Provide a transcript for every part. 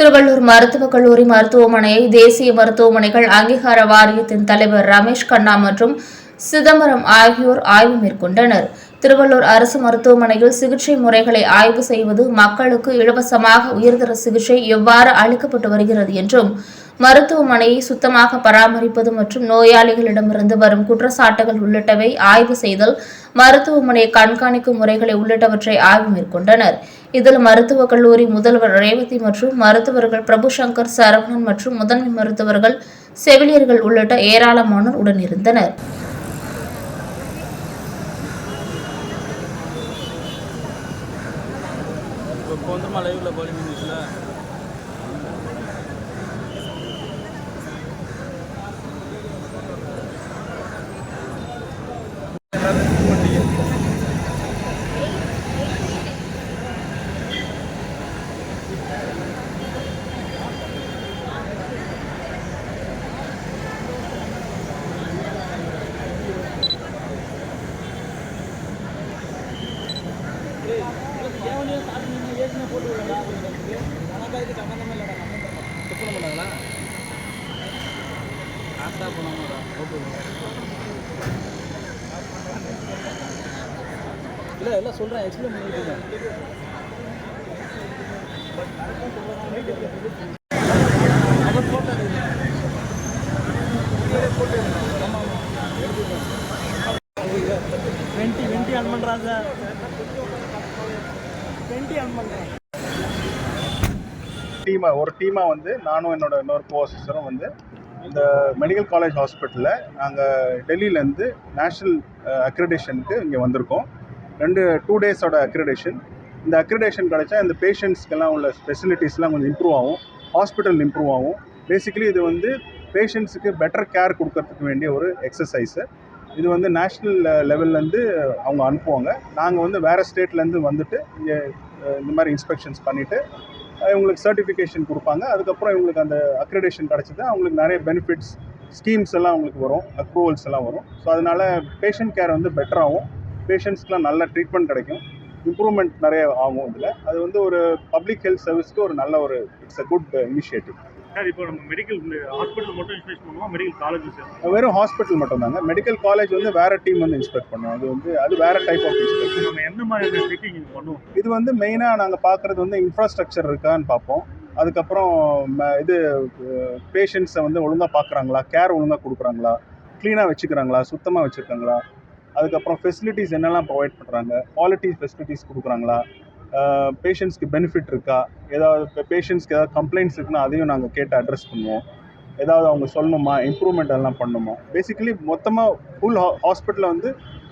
திருவள்ளூர் மருத்துவக் கல்லூரி மருத்துவமனையை தேசிய மருத்துவமனைகள் அங்கீகார வாரியத்தின் தலைவர் ரமேஷ் கண்ணா மற்றும் சிதம்பரம் ஆகியோர் ஆய்வு மேற்கொண்டனர். திருவள்ளூர் அரசு மருத்துவமனையில் சிகிச்சை முறைகளை ஆய்வு செய்வது மக்களுக்கு இலவசமாக உயர்தர சிகிச்சை எவ்வாறு அளிக்கப்பட்டு வருகிறது என்றும் மருத்துவமனையை சுத்தமாக பராமரிப்பது மற்றும் நோயாளிகளிடமிருந்து வரும் குற்றச்சாட்டுகள் உள்ளிட்டவை ஆய்வு செய்தல் மருத்துவமனை கண்காணிக்கும் முறைகளை உள்ளிட்டவற்றை ஆய்வு மேற்கொண்டனர். இதில் மருத்துவக் கல்லூரி முதல்வர் ரேவதி மற்றும் மருத்துவர்கள் பிரபுசங்கர் சரவணன் மற்றும் முதன்மை மருத்துவர்கள் செவிலியர்கள் உள்ளிட்ட ஏராளமானோர் உடனிருந்தனர். இப்போ இப்போ வந்துருமா லைவில் பாலிமி நியூஸில் இல்லை எல்லாம் சொல்கிறேன் எக்ஸ்பிளைன் பண்ணிட்டு வெண்டி வெண்டி ஆன் பண்ணுறான் சார் வெண்டி ஆன் பண்ணுறேன் டீமாக ஒரு டீமாக வந்து நானும் என்னோட இன்னொரு கோ வந்து இந்த மெடிக்கல் காலேஜ் ஹாஸ்பிட்டலில் நாங்கள் டெல்லியிலேருந்து நேஷ்னல் அக்ரிடேஷனுக்கு இங்கே வந்திருக்கோம். ரெண்டு டூ டேஸோட அக்ரிடேஷன் இந்த அக்ரிடேஷன் கிடைச்சா இந்த பேஷண்ட்ஸ்க்கெல்லாம் உள்ள ஃபெசிலிட்டிஸ்லாம் கொஞ்சம் இம்ப்ரூவ் ஆகும். ஹாஸ்பிட்டல் இம்ப்ரூவ் ஆகும். பேசிக்கலி இது வந்து பேஷண்ட்ஸுக்கு பெட்டர் கேர் கொடுக்கறதுக்கு வேண்டிய ஒரு எக்ஸசைஸு இது வந்து நேஷ்னல் லெவல்லேருந்து அவங்க அனுப்புவாங்க. நாங்கள் வந்து வேறு ஸ்டேட்லேருந்து வந்துட்டு இங்கே இந்த மாதிரி இன்ஸ்பெக்ஷன்ஸ் பண்ணிவிட்டு இவங்களுக்கு சர்டிஃபிகேஷன் கொடுப்பாங்க. அதுக்கப்புறம் இவங்களுக்கு அந்த அக்ரிடேஷன் கிடச்சிது. அவங்களுக்கு நிறைய பெனிஃபிட்ஸ் ஸ்கீம்ஸ் எல்லாம் அவங்களுக்கு வரும். அப்ரூவல்ஸ் எல்லாம் வரும். ஸோ அதனால் பேஷண்ட் கேர் வந்து பெட்டராகும் பேஷண்ட்ஸ்க்கெலாம் நல்ல ட்ரீட்மெண்ட் கிடைக்கும். இம்ப்ரூவ்மெண்ட் நிறைய ஆகும் இதில். அது வந்து ஒரு பப்ளிக் ஹெல்த் சர்வீஸ்க்கு ஒரு நல்ல ஒரு it's a good initiative sir இப்போ நம்ம மெடிக்கல் ஹாஸ்பிட்டல் மட்டும் இன்ஸ்பெக்ட் பண்ணுவோம் மெடிக்கல் காலேஜ் சார் வெறும் ஹாஸ்பிட்டல் மட்டும் தாங்க மெடிக்கல் காலேஜ் வந்து வேறு டீம் வந்து இன்ஸ்பெக்ட் பண்ணுவோம் அது வந்து அது வேறு டைப் ஆஃப் இன்ஸ்பெக்ஷன் நம்ம எந்த மாதிரியான செக்கிங் பண்ணுவோம்? இது வந்து மெயினாக நாங்கள் பார்க்குறது வந்து இன்ஃப்ராஸ்ட்ரக்சர் இருக்கான்னு பார்ப்போம். அதுக்கப்புறம் இது பேஷண்ட்ஸை வந்து ஒழுங்காக பார்க்குறாங்களா? கேர் ஒழுங்காக கொடுக்குறாங்களா? க்ளீனாக வச்சுக்கிறாங்களா? சுத்தமாக வச்சுருக்காங்களா? அதுக்கப்புறம் ஃபெசிலிட்டிஸ் என்னெல்லாம் ப்ரொவைட் பண்ணுறாங்க குவாலிட்டி ஃபெசிலிட்டிஸ் கொடுக்குறாங்களா? பேஷண்ட்ஸ்க்கு பெனிஃபிட் இருக்கா? ஏதாவது பேஷண்ட்ஸ்க்கு ஏதாவது கம்ப்ளைண்ட்ஸ் இருக்குன்னா அதையும் நாங்கள் கேட்டு அட்ரஸ் பண்ணுவோம். ஏதாவது அவங்க சொல்லணுமா? இம்ப்ரூவ்மெண்ட் எல்லாம் பண்ணணுமா பேசிக்கலி மொத்தமாக ஃபுல் ஹாஸ்பிட்டலை வந்து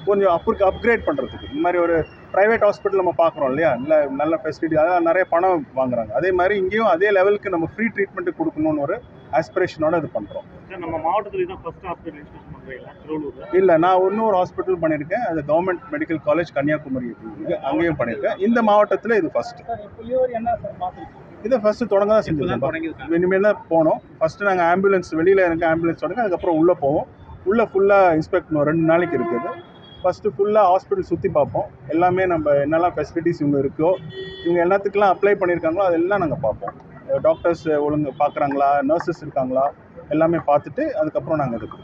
கொஞ்சம் அப்புக்கு அப்கிரேட் பண்ணுறதுக்கு இந்த மாதிரி ஒரு ப்ரைவேட் ஹாஸ்பிட்டல் நம்ம பார்க்குறோம் இல்லையா? நல்ல நல்ல ஃபெசிலிட்டி அதான் நிறைய பணம் வாங்குறாங்க. அதே மாதிரி இங்கேயும் அதே லெவலுக்கு நம்ம ஃப்ரீ ட்ரீட்மெண்ட்டு கொடுக்கணும்னு ஒரு ஆஸ்பிரேஷனோட இது பண்ணுறோம் நம்ம மாவட்டத்தில் தான் ஹாஸ்பிட்டல் இல்லை நான் இன்னொரு ஹாஸ்பிட்டல் பண்ணியிருக்கேன். அது கவர்மெண்ட் மெடிக்கல் காலேஜ் கன்னியாகுமரி இருக்கு. அங்கேயும் பண்ணியிருக்கேன். இந்த மாவட்டத்தில் இது ஃபஸ்ட்டு இதை ஃபஸ்ட்டு தொடங்க தான் செஞ்சுருக்கோம். இனிமேல் தான் போனோம். ஃபஸ்ட்டு நாங்கள் ஆம்புலன்ஸ் வெளியில் இருக்க ஆம்புலன்ஸ் தொடங்க அதுக்கப்புறம் உள்ளே போவோம். உள்ளே ஃபுல்லாக இன்ஸ்பெக்ட் பண்ணுவோம் ரெண்டு நாளைக்கு இருக்குது. ஃபஸ்ட்டு ஃபுல்லாக ஹாஸ்பிட்டல் சுற்றி பார்ப்போம். எல்லாமே நம்ம என்னெல்லாம் ஃபெசிலிட்டிஸ் இவங்க இருக்கோ இவங்க எல்லாத்துக்கெல்லாம் அப்ளை பண்ணியிருக்காங்களோ அதெல்லாம் நாங்கள் பார்ப்போம். டாக்டர்ஸ் ஒழுங்கு பார்க்குறாங்களா? நர்சஸ் இருக்காங்களா? எல்லாமே பார்த்துட்டு அதுக்கப்புறம் நாங்கள் எடுக்கிறோம்